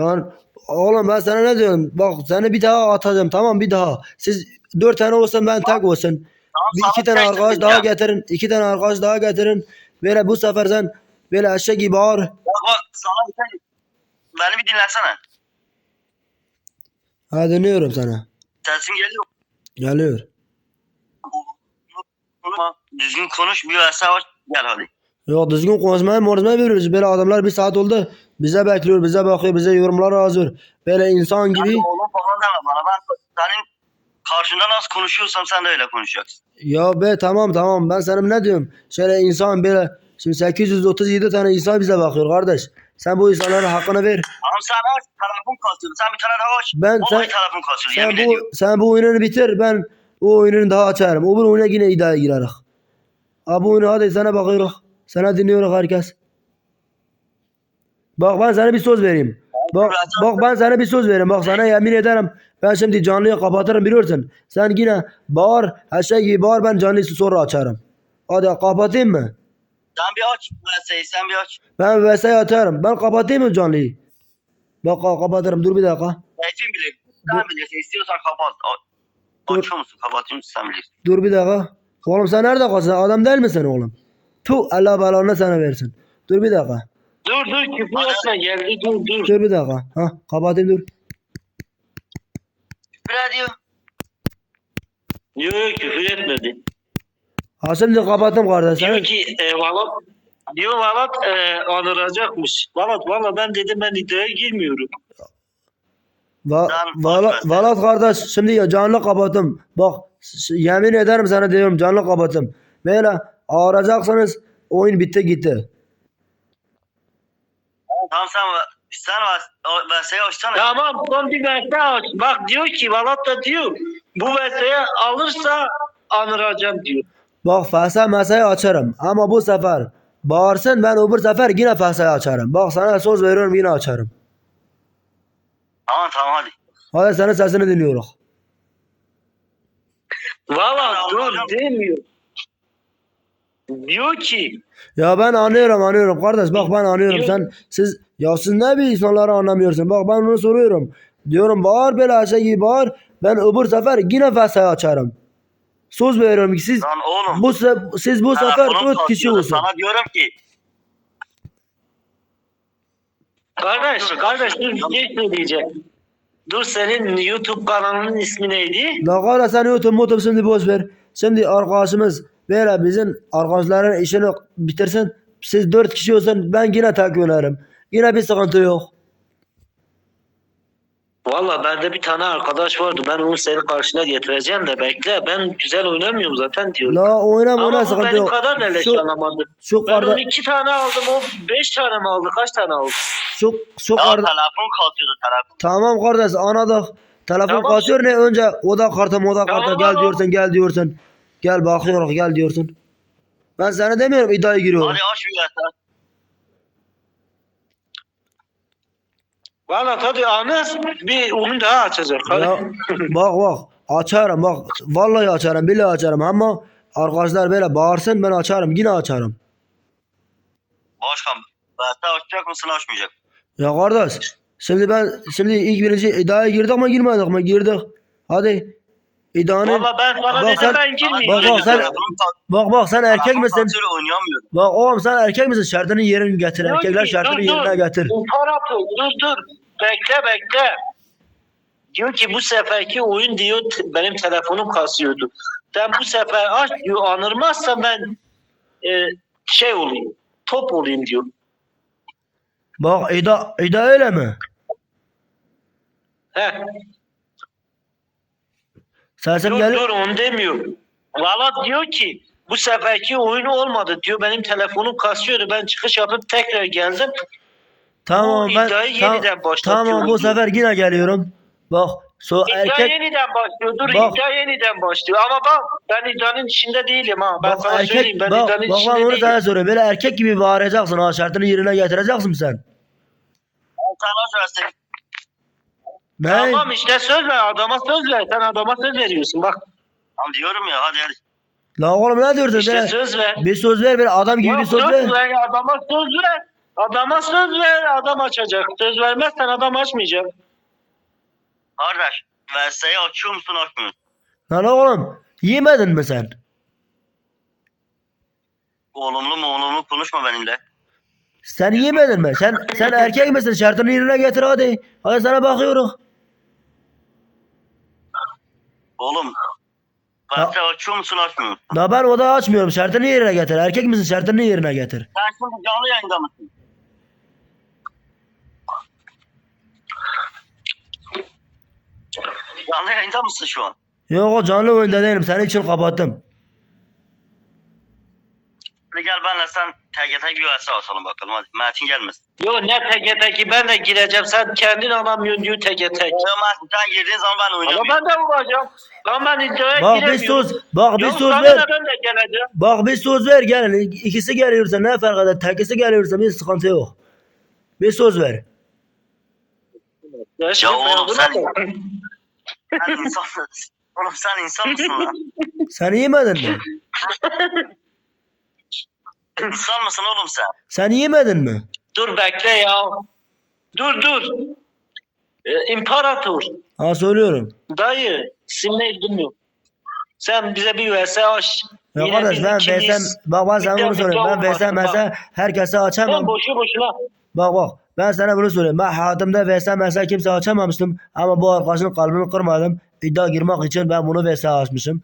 Lan oğlum ben sana ne diyorum? Bak seni bir daha atacağım tamam bir daha. Siz dört tane olsun ben tek olsun. Bir iki tane arkadaş daha ya. getirin. iki tane arkadaş daha getirin. Böyle bu sefer sen böyle eşek gibi bağır. Baba sana bir şey... Beni bir dinlesene. Ha dinliyorum sana. Sesin geliyor. Geliyor. Ama Düzgün konuş bir var. Gel hadi. Yok düzgün konuşmaya moruzmaya veriyoruz. Böyle adamlar bir saat oldu. Bize bekliyor, bize bakıyor, bize yorumlar yazıyor. Böyle insan gibi. Hadi oğlum falan deme bana. Ben senin karşında nasıl konuşuyorsam sen de öyle konuşacaksın. Ya be tamam tamam ben sana ne diyorum? Şöyle insan böyle şimdi 837 tane insan bize bakıyor kardeş. Sen bu insanlara hakkını ver. Tamam sen aç. Telefon kasıyor. Sen bir tane daha aç. Ben sen, telefon kasıyor. sen bu ediyorum. sen bu oyununu bitir. Ben o oyununu daha açarım. O bir oyuna yine iddiaya gireriz. Abi oyunu hadi sana bakıyoruz. Sana dinliyoruz herkes. Bak ben sana bir söz vereyim. Bak, bak ben sana bir söz vereyim. Bak sana yemin ederim. Ben şimdi canlıyı kapatırım biliyorsun. Sen yine bağır. Her şey gibi bağır ben canlıyı sonra açarım. Hadi kapatayım mı? Sen bir aç. Verseyi sen bir aç. Ben VS'ye atarım. Ben kapatayım mı canlıyı? Bak ka- kapatırım. Dur bir dakika. Zeytin bilir. Sen bilirsin. İstiyorsan kapat. Dur. Açıyor musun? Kapatayım mısın sen bilirsin. Dur bir dakika. Oğlum sen nerede kalsın? Adam değil misin oğlum? Tu Allah belanı sana versin. Dur bir dakika. Dur dur küfür etme geldi dur dur. Dur bir dakika. Ha kapatayım dur. Öyle diyor. Yok yok küfür etmedi. Ha şimdi kapattım kardeş. Diyor ki e, Valat diyor Valat e, anılacakmış. Valat valla ben dedim ben iddiaya girmiyorum. va, Sen vala, boş ver sen. Valat kardeş şimdi ya canlı kapattım. Bak yemin ederim sana diyorum canlı kapattım. Böyle ağıracaksınız oyun bitti gitti. Tamam sen sen verseyi açsana. Tamam son bir verse aç. Bak diyor ki Valat da diyor bu verseye alırsa anıracağım diyor. Bak fasa mesayı açarım. Ama bu sefer bağırsın ben öbür sefer yine fasayı açarım. Bak sana söz veriyorum yine açarım. Tamam tamam hadi. Hadi senin sesini dinliyoruz. Valla dur demiyor. Diyor ki Ya ben anlıyorum anlıyorum. Kardeş bak ben anlıyorum. Sen siz ya siz ne bir insanları anlamıyorsun? Bak ben onu soruyorum. Diyorum bağır böyle aşağı gibi bağır. Ben öbür sefer yine fesayı açarım. Söz veriyorum ki siz Lan oğlum. bu se- siz bu sefer dört kişi olsun. Sana diyorum ki. kardeş kardeş dur bir şey söyleyeceğim. Dur senin YouTube kanalının ismi neydi? la kardeş sen youtube motob şimdi boş ver. Şimdi arkadaşımız böyle bizim arkadaşların işini bitirsin siz dört kişi olsun ben yine tek oynarım yine bir sıkıntı yok Valla bende bir tane arkadaş vardı. Ben onu senin karşına getireceğim de bekle. Ben güzel oynamıyorum zaten diyor. la oynama oyna Ama bu sıkıntı benim yok kadar neleş şu, alamadı. şu Ben kardeş 12 tane aldım. O 5 tane mi aldı? Kaç tane aldı? şu, şu Ya telefon kasıyordu telefon. Tamam kardeş anladık. Telefon Tamam. kaçıyor ne önce oda kartı moda kartı Tamam, gel tamam. diyorsun gel diyorsun. Gel bakıyoruz gel diyorsun. Ben sana demiyorum iddiaya giriyorum. Hadi aç bir. Valla hadi Anas bir oyun daha açacak. Hadi. Ya, bak bak açarım bak vallahi açarım billahi açarım ama arkadaşlar böyle bağırsın ben açarım yine açarım. Başkan verse açacak mısın açmayacak. Ya kardeş şimdi ben şimdi ilk birinci iddiaya girdik mi girmedik mi girdik. Hadi iddianı Valla ben sana Bak dedim sen- ben Bak, girmeyeyim. bak, sen- bak bak sen erkek misin? Bak oğlum sen erkek misin? Şartını yerini getir. Dur, Erkekler dur, şartını dur. yerine getir. İmparator dur dur. Bekle bekle. Diyor ki bu seferki oyun diyor benim telefonum kasıyordu. Ben bu sefer aç diyor anırmazsa ben e, şey olayım. Top olayım diyor. Bak İda, İda öyle mi? Heh. Sesim Dur geliyor. dur onu demiyor. Valla diyor ki bu seferki oyun olmadı diyor. Benim telefonum kasıyordu. Ben çıkış yapıp tekrar geldim. Tamam bu ben iddiayı tam- yeniden başlatıyorum Tamam bu sefer yine geliyorum. Bak so İddia erkek yeniden başlıyor. Dur Bak. iddia yeniden başlıyor. Ama bak ben iddianın içinde değilim ha. Ben bak sana erkek söyleyeyim ben bak, iddianın bak içinde ben onu değilim. sana soruyorum. Böyle erkek gibi bağıracaksın ha şartını yerine getireceksin sen. Sen aç verse. Ne? Tamam işte söz ver adama söz ver. Sen adama söz veriyorsun bak. Tamam diyorum ya hadi hadi. La oğlum ne diyorsun? İşte Böyle söz ver. bir söz ver bir adam gibi Ya bir söz söz ver. ver adama söz ver. Adama söz ver adam açacak. Söz vermezsen adam açmayacak. Kardeş VS'yi açıyor musun açmıyor? Lan oğlum yemedin mi sen? Olumlu mu olumlu konuşma benimle. Sen yemedin mi? Sen sen erkek misin? Şartını yerine getir hadi. Hadi sana bakıyoruz. Oğlum. VS açıyor musun açmıyor musun? Da ben oda açmıyorum. Şartını yerine getir. Erkek misin? Şartını yerine getir. Sen şimdi canlı yayında mısın? Canlı yayında mısın şu an? Yok o canlı oyunda değilim. Senin için kapattım. Gel benle sen TGT VS atalım bakalım hadi. Metin gelmesin. Yo ne teke teki ben de gireceğim. Sen kendin alamıyorsun diyor. Ya Metin sen girdiğin zaman ben Ama oynamıyorum. ben de vuracağım. Lan ben iddiaya Bak bir giremiyorum. söz. Bak bir Yok, söz sana ver. da ben de geleceğim. Bak bir söz ver gelin. İkisi geliyorsa ne fark eder? Tekisi geliyorsa bir sıkıntı yok. Bir söz ver. Ya, şimdi oğlum ben sen- buna- Sen insan Oğlum sen insan mısın lan? Sen yemedin mi? İnsan mısın oğlum sen? Sen yemedin mi? Dur bekle ya. Dur dur. Ee, İmparator. Ha söylüyorum. Dayı. Neydi bilmiyorum. Sen bize bir vs aç. Ya Yine kardeş ben versem bak ben sana bunu söyleyeyim. Ben olmasın, mesela herkese açamam. Sen boşu boşuna. Bak bak ben sana bunu söyleyeyim. Ben hayatımda versem mesela kimse açamamıştım. Ama bu arkadaşın kalbini kırmadım. İddia girmek için ben bunu verse açmışım.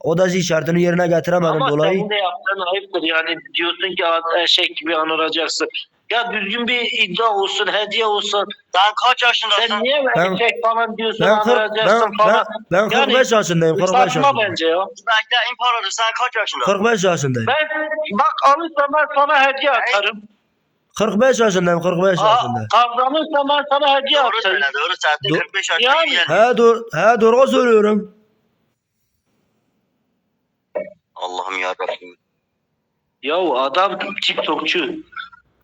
O da şartını yerine getiremedim Ama dolayı. senin de yaptığın ayıptır yani. Diyorsun ki "Aa, eşek gibi anıracaksın. Ya düzgün bir iddia olsun, hediye olsun. Sen kaç yaşındasın? Sen niye Ben- eşek falan diyorsun, Ben, kırk, ben, anıracaksın ben, falan. ben 45 Yani yaşındayım. 45 Saçma yaşındayım. bence ya. Bekle imparator sen kaç yaşındasın? 45 yaşındayım. Ben bak alırsam ben sana hediye atarım. 45 yaşındayım. 45 Aa, yaşındayım. Kazanırsam ben sana hediye Doğru atarım. söyle doğru sen de Do- 45 yaşına Yani. He, doğru, he doğru söylüyorum. Allah'ım yarabbim. Ya adam TikTokçu.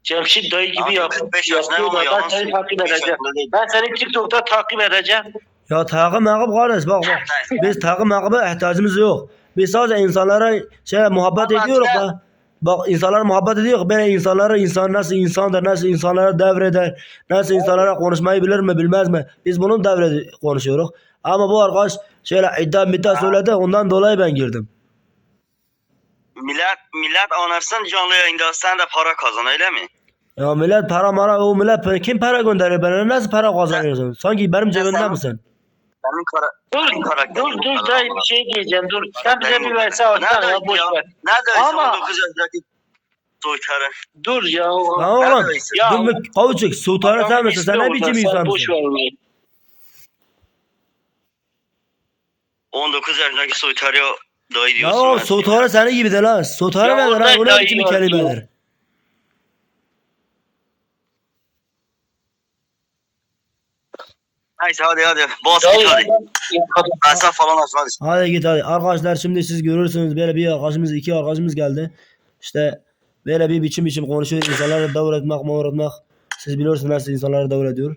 Cemşit dayı gibi Abi yap, 45 yaşında yapıyor. ama da Ben yalan seni söylüyor. takip 45 edeceğim. yaşında değil. Ben seni TikTok'ta takip edeceğim. Ya takım makım kardeş bak bak. Biz takım makıma ihtiyacımız yok. Biz sadece insanlara şey muhabbet Ama ediyoruz sen- da. Bak insanlara muhabbet ediyor. Böyle insanlara insan nasıl insandır, nasıl insanlara devreder, nasıl insanlara konuşmayı bilir mi bilmez mi? Biz bunun devre konuşuyoruz. Ama bu arkadaş şöyle iddia middia söyledi ondan dolayı ben girdim. Millet, millet anlarsın canlı yayında sen de para kazan öyle mi? Ya millet para mara o millet kim para gönderiyor bana nasıl para kazanıyorsun? Sanki benim cebimde misin? Benim kara... Dur, karakterim dur, dur dayı bir şey diyeceğim. Dur. Sen bize bir verse Nerede ya boş ver. Nerede Ama- 19 yaşındaki? Dur ya. Lan oğlum. Ya- dur bir kavuçuk sultanı sen misin? Sen ne biçim sen insan Boş ver onu. 19 yaşındaki soytarı dayı Ya diyorsun. o ben. sotarı seni gibi de lan. Sotarı Ya nedir lan? O ne dayı biçim var, kelimeler? Neyse hadi hadi. Bas Ya- git hadi. Sana falan açma hadi. Hadi git hadi. Arkadaşlar şimdi siz görürsünüz böyle bir arkadaşımız iki arkadaşımız geldi. İşte böyle bir biçim biçim konuşuyor. İnsanları davul etmek, mağur etmek. Siz biliyorsunuz nasıl insanları davul ediyor.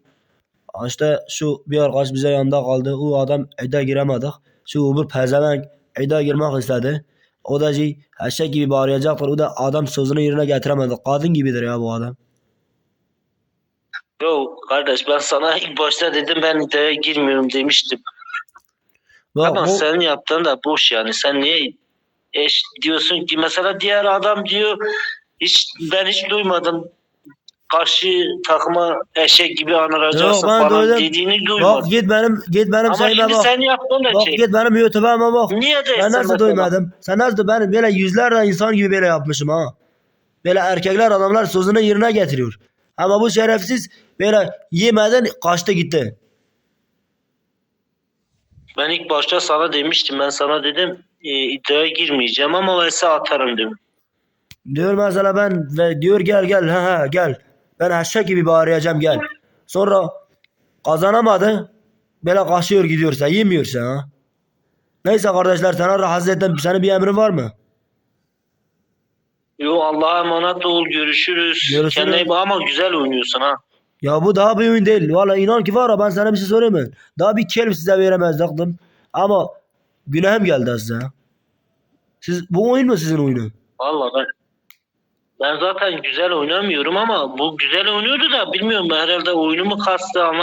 İşte şu bir arkadaş bize yanında kaldı. O adam eda giremedik. Şu öbür pezevenk eda girmek istedi. O da şey, eşek gibi bağıracaktır. O da adam sözünü yerine getiremedi. Kadın gibidir ya bu adam. Yo kardeş ben sana ilk başta dedim ben iddiaya girmiyorum demiştim. Bak, Ama o- senin yaptığın da boş yani. Sen niye eş diyorsun ki mesela diğer adam diyor hiç ben hiç duymadım. Karşı takıma eşek gibi anıracaksın Yok, ben falan duydum. dediğini bak duymadım. git benim git benim Ama şeyime şimdi bak. sen yaptın da Bak şey. git benim YouTube'uma bak. Niye değilsin Ben nasıl duymadım? Sen nasıl ben böyle yüzlerce insan gibi böyle yapmışım ha. Böyle erkekler adamlar sözünü yerine getiriyor. Ama bu şerefsiz böyle yemeden kaçtı gitti. Ben ilk başta sana demiştim. Ben sana dedim e, iddiaya girmeyeceğim ama vs atarım dedim. Diyor mesela ben ve diyor gel gel ha ha gel. Ben eşek gibi bağıracağım gel. Sonra kazanamadı. Böyle kaçıyor gidiyorsa yemiyorsa ha. Neyse kardeşler sana rahatsız eden senin bir emrin var mı? Yo Allah'a emanet ol görüşürüz. Görüşürüz. Kendine iyi bak ama güzel oynuyorsun ha. Ya bu daha bir oyun değil. Valla inan ki var ya ben sana bir şey söyleyeyim mi? Daha bir kelime size veremezdim. Ama günahım geldi size. Siz bu oyun mu sizin oyunu? Vallahi ben Ben zaten güzel oynamıyorum ama bu güzel oynuyordu da bilmiyorum herhalde oyunumu kastı anlamadım.